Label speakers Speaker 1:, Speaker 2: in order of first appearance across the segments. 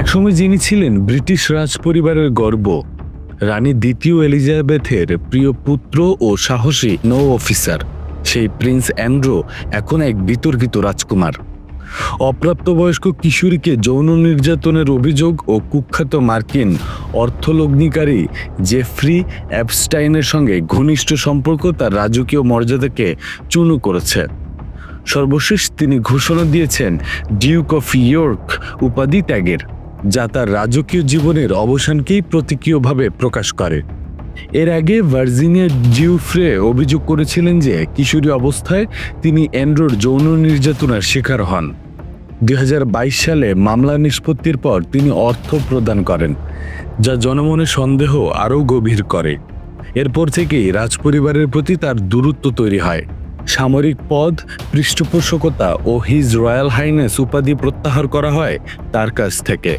Speaker 1: একসময় যিনি ছিলেন ব্রিটিশ রাজ পরিবারের গর্ব, রানী দ্বিতীয় এলিজাবেথের প্রিয় পুত্র ও সাহসী নৌ অফিসার, সেই প্রিন্স অ্যান্ড্রো এখন এক বিতর্কিত রাজকুমার। অপ্রাপ্তবয়স্ক কিশোরীকে যৌন নির্যাতনের অভিযোগ ও কুখ্যাত মার্কিন অর্থলগ্নিকারী জেফ্রি অ্যাপস্টাইনের সঙ্গে ঘনিষ্ঠ সম্পর্ক তার রাজকীয় মর্যাদাকে চূর্ণ করেছে। সর্বশেষ তিনি ঘোষণা দিয়েছেন, ডিউক অফ ইয়র্ক উপাধি ত্যাগের। যা তার রাজকীয় জীবনের অবসানকেই প্রতীকীয়ভাবে প্রকাশ করে। এর আগে ভার্জিনিয়া জিউফ্রে অভিযোগ করেছিলেন যে কিশোরী অবস্থায় তিনি অ্যান্ড্রোর যৌন নির্যাতনার শিকার হন। দু হাজার বাইশ সালে মামলা নিষ্পত্তির পর তিনি অর্থ প্রদান করেন, যা জনমনে সন্দেহ আরও গভীর করে। এরপর থেকেই রাজপরিবারের প্রতি তার দূরত্ব তৈরি হয়। সামরিক পদ, পৃষ্ঠপোষকতা ও হিজ রয়্যাল হাইনেস উপাধি প্রত্যাহার করা হয় তার কাছ থেকে।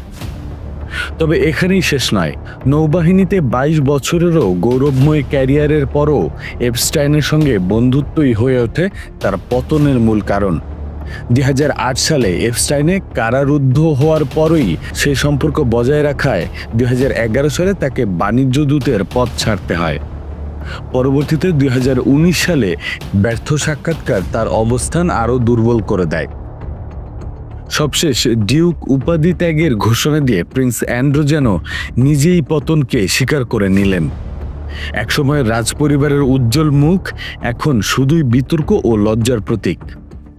Speaker 1: তবে এখানেই শেষ নয়, নৌবাহিনীতে বাইশ বছরেরও গৌরবময় ক্যারিয়ারের পরও এপস্টাইনের সঙ্গে বন্ধুত্বই হয়ে ওঠে তার পতনের মূল কারণ। দুই হাজার আট সালে এপস্টাইনে কারারুদ্ধ হওয়ার পরই সেই সম্পর্ক বজায় রাখায় দু হাজার এগারো সালে তাকে বাণিজ্য দূতের পদ ছাড়তে হয়। পরবর্তীতে দুই হাজার উনিশ সালে ব্যর্থ সাক্ষাৎকার তার অবস্থান আরও দুর্বল করে দেয়। সবশেষ ডিউক উপাধি ত্যাগের ঘোষণা দিয়ে প্রিন্স অ্যান্ড্রো যেন নিজেই পতনকে স্বীকার করে নিলেন। একসময় রাজপরিবারের উজ্জ্বল মুখ, এখন শুধুই বিতর্ক ও লজ্জার প্রতীক।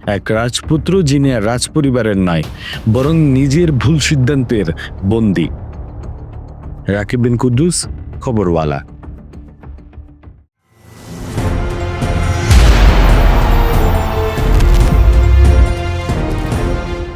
Speaker 1: এক রাজপুত্র যিনি রাজপরিবারের নয়, বরং নিজের ভুল সিদ্ধান্তের বন্দী। রাকিব বিন কুদ্দুস, খবরওয়ালা।